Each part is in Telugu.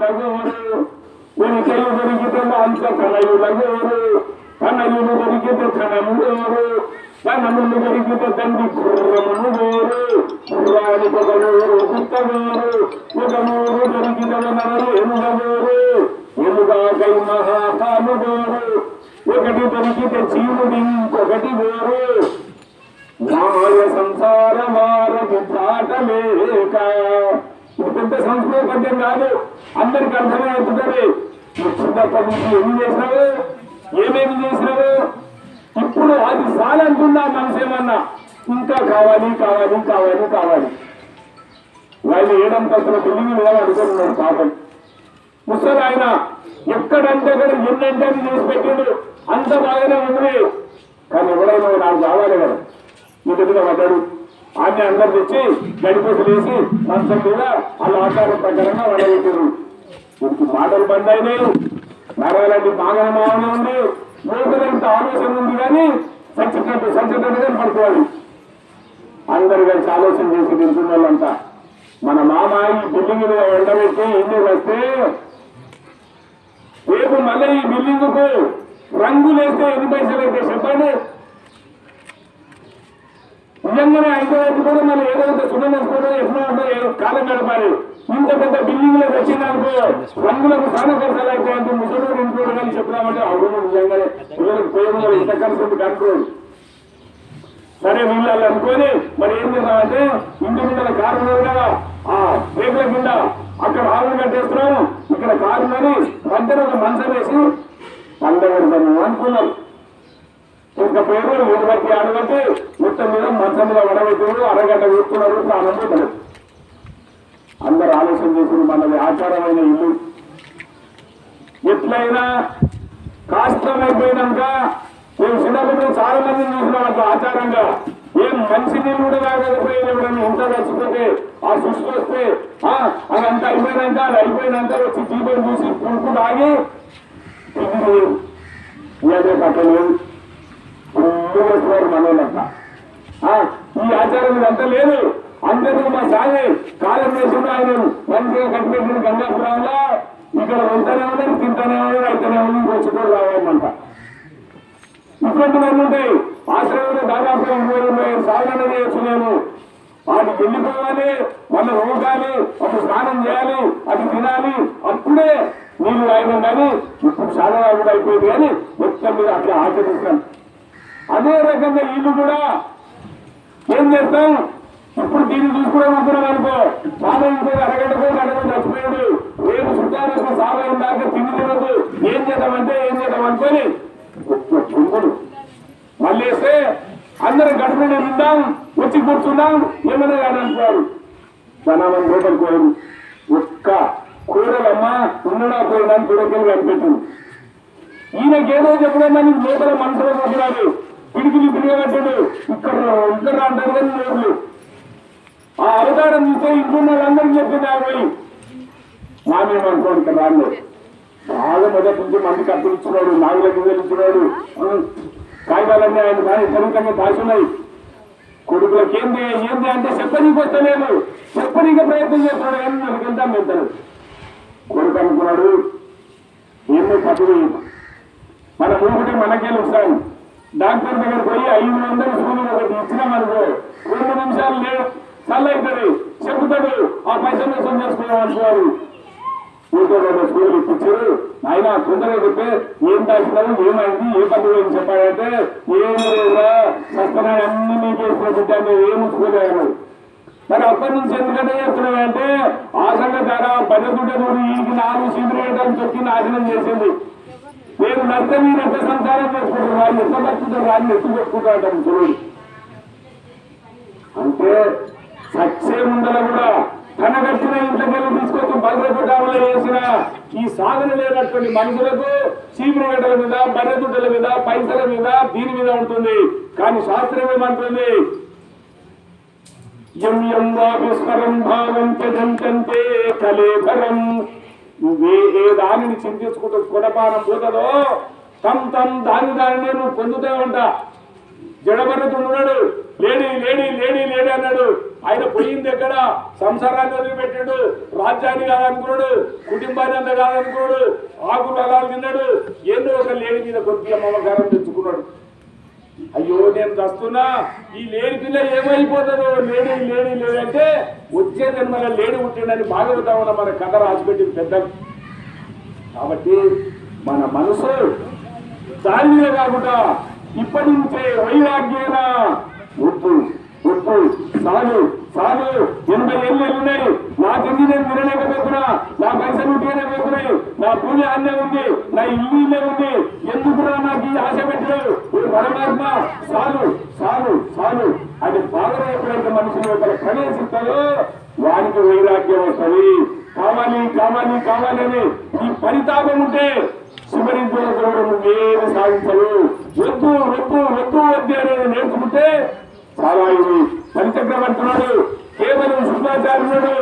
తగోరు ఉనికెలు దొరికితే మాంస తనయులగోరు తనయులు దొరికితే ధనముగోరు ధనములు దొరికితే తండ్రి గుర్రమును గోరు గుర్రానికి ఒక నూరు పుట్టగోరు ఒక నూరు దొరికిన నరు ఎనుగోరు ఎనుగాకై మహాకాలు గోరు ఒకటి దొరికితే జీవుడి ఇంకొకటి గోరు మాయ సంసార సంస్కృత కాదు. అందరికి అర్థమవుతుందని చిన్నప్పటి నుంచి ఎన్ని చేసినావు? ఏమేమి చేసినావు? ఇప్పుడు అది చాలంటున్నా మనసేమన్నా. ఇంకా కావాలి కావాలి కావాలి కావాలి. వాళ్ళు ఏడంతస్తుల బిల్డింగ్ అనుకుంటున్నాడు పాపం. ముసలు ఆయన ఎక్కడంటే అక్కడ ఎన్నంటే అని చేసి పెట్టాడు? అంత బాగానే ఉంది. కానీ ఎవడైనా నాకు కావాలి కదా? ఇంటి దగ్గర పడ్డాడు. ఆమె అందరు తెచ్చి గడిపోసి వేసి మంచం మీద వాళ్ళ ఆచారం ప్రకారంగా వడగొట్టారు ఇంటి మాటలు బంద్ అయినాయి. నరాలంటి బాగానే ఉంది. లోపలంత ఆలోచన ఉంది కానీ సచ్చినట్టు సచ్చినట్టుగా పడుకోవాలి. అందరు కలిసి ఆలోచన చేసి తింటున్న వాళ్ళంతా. మన మామ ఈ బిల్డింగ్ మీద ఎండబెట్టి ఇల్లు వస్తే రేపు మళ్ళీ ఈ బిల్డింగ్కు రంగులు వేస్తే ఎన్ని పైసలు అయితే చెప్పండి? నిజంగానే అయిపోయేది కూడా మనం ఏదైతే ఒక సున్నం వేసుకోవడం ఎట్లా ఉందో కాలం గడపాలి. ఇంత పెద్ద బిల్డింగ్లో వచ్చిందనుకో రంగులకు స్నాన ఖర్చులు అయితే అంటే ముసలు ఇంట్లో కానీ చెప్తామంటే అవును నిజంగానే. పిల్లలకు పోయడం ఇంత ఖర్చు ఉంది కంట్రోల్ సరే వీళ్ళు అనుకొని మరి ఏం చేద్దామంటే ఇంటి ముందర కారు కదా ఆ రేకుల కింద అక్కడ ఆవులు కట్టేస్తున్నాము ఇక్కడ కారు ఉన్నది మధ్యలో ఒక మంచం వేసి పండగడతాము అనుకున్నాం ఇంకా పేరు ఊరు బట్టి మొత్తం మీద మంచం మీద వడబెట్టారు అరగంట కూర్చున్నారు స్నానం పోతారు అందరు ఆలోచన చేసిన మనది ఆచారమైన ఇల్లు. ఎట్లయినా కాష్టమైపోయినాక మేము చిన్నప్పుడు చాలా మంది చూసినాం ఆచారంగా ఏం మంచి నీళ్ళు కూడా తాగకపోయినా ఎవరైనా ఇంత చచ్చిపోతే ఆ సృష్టి వస్తే అది అంత అయిపోయినాక అది అయిపోయినాక వచ్చి దీపం చూసి పురుకు తాగి తిరిగి ఇదే పట్టలేదు ఫుల్లుగా ఆ, ఈ ఆచారం ఇదంతా లేదు. అందరూ మా సాగి కాలం వేసుకున్న ఆయన మంచిగా కట్టిపెట్టిన గంగాపురంలో ఇక్కడ ఉంటానే ఉన్నారు తింటానే ఉన్నారు అయితేనే ఉంది వచ్చి రావాలంట. ఇటువంటివన్నీ ఉంటాయి ఆశ్రమంలో దాదాపు ఇరవై ఇరవై ఐదు సాధన చేయొచ్చు నేను వాటికి వెళ్ళిపోవాలి వాళ్ళు రోగాలి అప్పుడు స్నానం చేయాలి అది తినాలి అప్పుడే నీళ్ళు రాయడం కానీ ఇప్పుడు సాధన కూడా అయిపోయింది కానీ మొత్తం మీద అట్లా ఆచరిస్తాను అదే రకంగా వీళ్ళు కూడా ఏం చేస్తాం? ఇప్పుడు దీన్ని చూసుకోవడం అనుకున్నాం అనుకో బాబా ఇంకో కూడా గంటకో చచ్చిపోయాడు రేపు చుట్టాలకు సాగం దాకా తిండి తినదు. ఏం చేద్దామంటే ఏం చేద్దాం అనుకొని ఒక్క చుంగుడు మళ్ళీ వేస్తే అందరం గడపడి నిందాం వచ్చి కూర్చుందాం ఏమైనా కానీ అంటున్నారు. జనామని లోపలికి పోయారు. ఒక్క కూరలమ్మ ఉన్నడా పోయినా కూరకెళ్ళి కనిపెట్టింది ఈయనకేదో చెప్పడం అని లోపల మనసులో పోతున్నాడు పిడికిలి పిడిగబట్టాడు ఇక్కడ ఇక్కడ అంటారు కానీ లేదు. ఆ అవతారం చూస్తే ఇంట్లో వాళ్ళందరికీ చెప్పింది ఆ పోయి మామేమనుకోండి రాళ్ళు బాగా మొదటి నుంచి మందికి కప్పులు నాగులకు నాగుల కాగితాలన్నీ ఆయన కానీ సరిగ్గా దాచున్నాయి. కొడుకులకు ఏంది ఏంది అంటే చెప్పనీకి వస్తలేదు. చెప్పనీకి ప్రయత్నం చేస్తున్నాడు కానీ నాకు వెళ్తాం వెళ్తాడు కొడుకు అనుకున్నాడు ఏమీ పదవి మన మూగుటి మనకే వస్తాం డాక్టర్ దగ్గర పోయి ఐదు వందల సూర్యులు ఒకటి ఇచ్చినామనుకో రెండు నిమిషాలు లేవు చల్ల అవుతుంది చెబుతాడు ఆ పైసలు వసూలు చేసుకున్నాం స్కూల్ ఇప్పించారు. ఆయన తొందరగా చెప్పే ఏం దాచినావు ఏమైంది ఏ పని పోయింది చెప్పాడంటే ఏమి లేదా సత్యనారాయణ అన్ని నీకే ఇచ్చినట్టు ఏం ఉంచుకోలేరు మరి అప్పటి నుంచి ఎందుకంటే చెప్తున్నాడంటే ఆ సంగతి ధర పద్దెతుంటే నువ్వు ఈ నాలుగు సీట్లు వేయడానికి చెప్పి నాశనం చేసింది. నేను నచ్చని ఎంత సంసారం చేసుకుంటారు వాళ్ళు ఎంత బతుకుతారు వాళ్ళు ఎత్తు పెట్టుకుంటాడు ముసలుడు అంటే సచ్చే ముందర కూడా తన కట్టిన ఇంట్లోకి తీసుకొచ్చి భద్రపుటాలలో వేసిన ఈ సాధన లేనటువంటి మనుషులకు చీపురు గడ్డల మీద బర్రెదుడ్డల మీద పైసల మీద దీని మీద ఉంటుంది. కానీ శాస్త్రం ఏమంటుంది? ఎం యం వాపిస్మరం భావం త్యజంతంతే కలేభరం. నువ్వే ఏ దానిని చింతించుకుంటూ కుడపానం పోతుందో తమ్ తమ్ దాని దానినే నువ్వు పొందుతావంట. ఉంటా ఉన్నాడు లేడీ లేడీ లేడీ లేడీ అన్నాడు. ఆయన పోయింది ఎక్కడ? సంసారాన్ని వదిలిపెట్టాడు. రాజ్యాన్ని కాదనుకున్నాడు. కుటుంబాన్ని అంత కాదనుకున్నాడు. ఆకులు అలాలు తిన్నాడు. ఏందో ఒక లేని మీద కొద్దిగా మమకారం తెచ్చుకున్నాడు. అయ్యో నేను వస్తున్నా ఈ లేని పిల్ల ఏమైపోతుందో లేడీ లేడీ లేదంటే వచ్చే జన్మల లేని పుట్టిండని భాగవతంలో మన కథ రాసిపెట్టింది పెద్ద కాబట్టి మన మనసు దానిలో కాకుండా ఇప్పటి నుంచే వైరాగ్యేన. ఉప్పు ఉప్పు చాలు చాలు ఎనభై ఏళ్ళు ఉన్నాయి. నా తిండి నేను తినలేకపోతున్నా నా పైసలు ఉంటేనేపోతున్నాయి నా భూమి అన్నే ఉంది. నా ఇల్లు ఇల్లే ఉంది. ఎందుకురా నాకు ఈ ఆశ పెట్టలేదు ఓ పరమాత్మ చాలు సాగు చాలు అది బాగా ఎప్పుడైతే మనిషి లోపల ప్రవేశిస్తాడో వానికి వైరాగ్యం వస్తుంది. కావాలి కావాలి కావాలని ఈ పరితాపం ఉంటే శుభరించుకోవడం ఏమి సాధించరు వద్దు వద్దు వద్దు వద్దు అనేది నేర్చుకుంటే చాలా ఇది. పరిచక్రవర్తున్నాడు కేవలం శుభాచార్యుడు.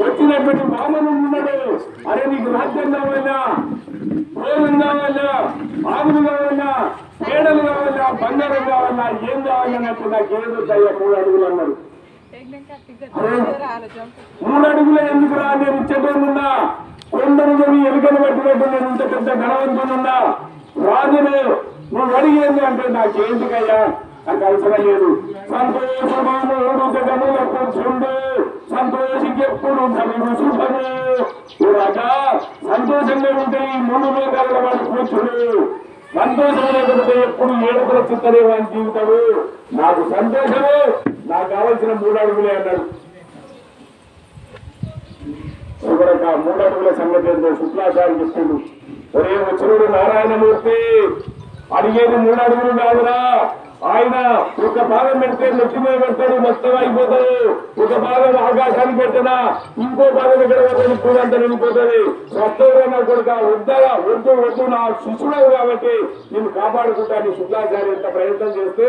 వచ్చినటువంటి మామను ఉన్నాడు అరే నీకు రాజ్యం కావాలా? భోగం కావాలా? ఆవులు కావాలా? పేడలు కావాలా? బంగారం కావాలా? ఏం కావాలన్నట్టు నాకు ఏదో దయ్య మూడు అడుగులు అన్నాడు. మూడు అడుగులు ఎందుకు రా? నేను ఇచ్చేటోనున్నా కొందరు జమి ఎలుకలు పట్టినట్టు నేను ఇంత పెద్ద ధనవంతునున్నా రాజును నువ్వు అడిగేది అంటే నాకేంటికయ్యా నాకు అవసరం లేదు సంతోషమాను జగముల కూర్చుండు. సంతోషికి ఎప్పుడు చదువు శుభము రాజా సంతోషంగా ఉంటే ఈ మూడు లోకాల వాడు కూర్చుడు. సంతోషం లేకపోతే ఎప్పుడు ఏడుపుల చిత్తలే వాడి జీవితాడు నాకు సంతోషము నాకు కావలసిన మూడు అడుగులే అన్నాడు. చివరక మూడు అడుగుల సంగతి ఏంటో శుక్లాచార్య చెప్పిండు. ఒరే వచ్చినడు నారాయణమూర్తి అడిగేది మూడు అడుగులు కాదురా. ఆయన ఒక భాగం పెడితే నెట్టి మీద పెడతాడు మొత్తం అయిపోతాడు. ఒక భాగం ఆకాశాన్ని పెట్టినా ఇంకో భాగం ఇక్కడ కూడా అంత నిండిపోతుంది సత్యవరణ కొడుక వద్దరా వద్దు వద్దు నా శిష్యుడు కాబట్టి నేను కాపాడుకుంటాను శుద్ధాచార్య ఎంత ప్రయత్నం చేస్తే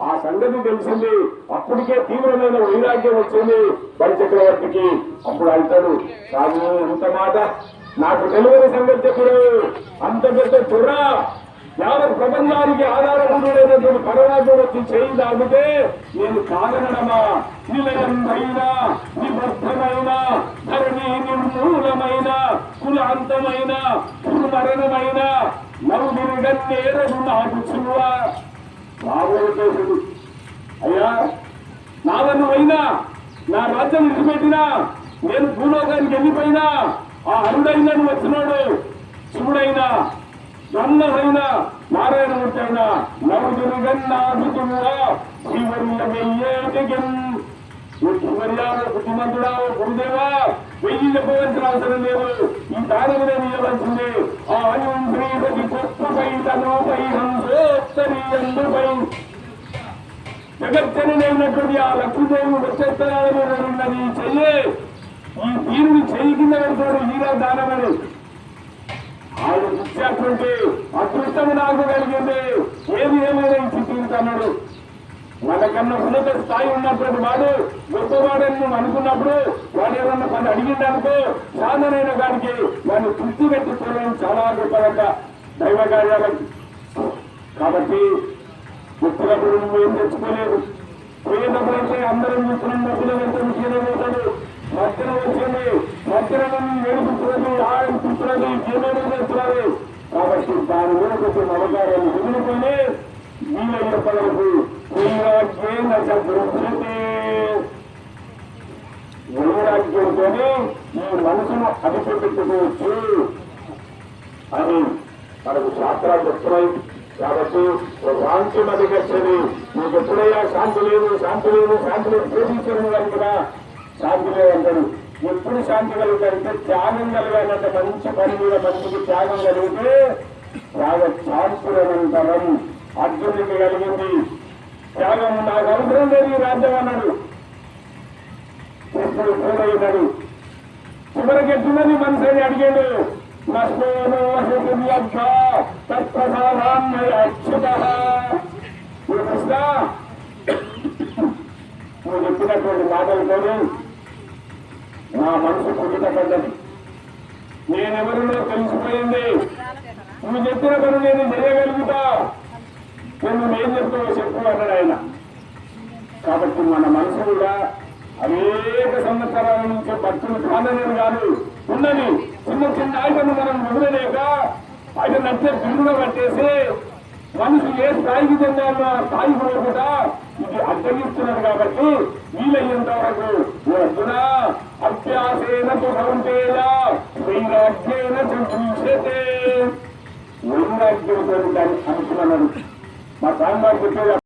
ఆ సంగతి తెలిసింది. అప్పటికే తీవ్రమైన వైరాగ్యం వచ్చింది బలి చక్రవర్తికి అప్పుడు అంటాడు రాజు ఎంత మాట? నాకు తెలియని సంగతి చెప్పుడు అంత పెద్ద తుర్రా యావత్ ప్రపంచానికి ఆధారభూతుడైనటువంటి పరమాత్ముడు వచ్చి చేయి దాటితే నేను కాదనడమా నిలయమైన? నిబద్ధమైన? ధరణి నిర్మూలమైన? కులాంతమైన? కుమరణమైన? నవ్వునిగన్నేరదు నాకు చిన్న రాబోయేటప్పుడు అయ్యా నావన్ను అయినా నా రాజ్యం విడిచిపెట్టినా నేను భూలోకానికి వెళ్ళిపోయినా ఆ అరుడైన వచ్చినాడు. శివుడైనా బ్రహ్మైనా నారాయణమూర్తి అయినా నలుగురుగన్నాదుతుగా శ్రీవర్యమయ్యేటిగన్ శివర్యాలు బుద్ధిమంతుడా గురుదేవా వెయ్యి చెప్పవలసిన అవసరం లేదు ఈ దానమునే నిలవలసింది ఆ అయుంద్రీపతి గొప్పపై తనోపై హంసోత్తరీయందుపై జగచ్చనైనటువంటి ఆ లక్ష్మీదేవి వచ్చేస్తానని ఉన్నది చెయ్యే. ఈ తీరుని చెయ్యి కింద పెడతాడు హీరా దానమని ఆయన ఇచ్చేటువంటి అదృష్టం నాకు కలిగింది. ఏది ఏమైనా ఇచ్చి తీరుతున్నాడు వాళ్ళకన్నా ఉన్నత స్థాయి ఉన్నటువంటి వాడు గొప్పవాడని నువ్వు అనుకున్నప్పుడు వాడు ఏమన్నా పని అడిగిందనుకో సాధనైన వాడికి వాడిని తృప్తి పెట్టుకోవడం చాలా గొప్పదంట. దైవ కార్యాలకి కాబట్టి పుట్టినప్పుడు నువ్వు ఏం తెచ్చుకోలేదు. పోయేటప్పుడు అయితే అందరం చూస్తున్నాం డబ్బులు ఎంత విషయంలో పోతాడు మధ్యలో వచ్చింది మధ్యలో ఏడుపుతున్నది ఆయన పుట్టినది జీవనం చేస్తున్నది కాబట్టి దాని మీద కొంచెం అవకాశాలు వదులుకొని వీళ్ళ పదలకు వైరాగ్యేన చతుర్థి వైరాగ్యంతో ఈ మనసును అధిపెట్టుకోవచ్చు అని మనకు శాస్త్రాలు చెప్తున్నాయి కాబట్టి శాంతి మది గచ్చని నీకు ఎప్పుడైనా శాంతి లేదు శాంతి లేదు శాంతి లేదు ప్రేమించడం కదా శాంతి లేదంటారు ఎప్పుడు శాంతి కలుగుతారంటే త్యాగం కలగాలంటే మంచి పని మీద మంచికి త్యాగం కలిగితే త్యాగ శాంతులంతరం అర్జునుడికి కలిగింది. త్యాగం నాకు అవసరం లేదు రాజ్యం అన్నాడు. ఇప్పుడు పూర్వయ్యాడు చివరికి ఎట్టుమని మనిషి అని అడిగాడు అచ్యుత నువ్వు చెప్పినటువంటి మాటలతోనే నా మనసు కుదిటపడ్డది నేనెవరినో తెలిసిపోయింది నువ్వు చెప్పిన పని నేను చేయగలుగుతా. నువ్వు ఏం చెప్తావో చెప్పు అన్నాడు ఆయన. కాబట్టి మన మనసు కూడా అనేక సంవత్సరాల నుంచి భక్తులు కాదనేది కాదు ఉన్నది. చిన్న చిన్న ఆయటను మనం వదిలేక ఆయన నచ్చే బిల్లులో కట్టేసి మనిషి ఏ స్థాయికి చెందాలో ఆ స్థాయికి కూడా ఇది అడ్డగిస్తున్నది కాబట్టి వీలయ్యేంత వరకు అర్జున అభ్యాసేన కౌంటేయ వైరాగ్యేన చూసేతే వైరాగ్యంతో దాన్ని అనుకున్నాను. మా సాంబార్ చెప్పేది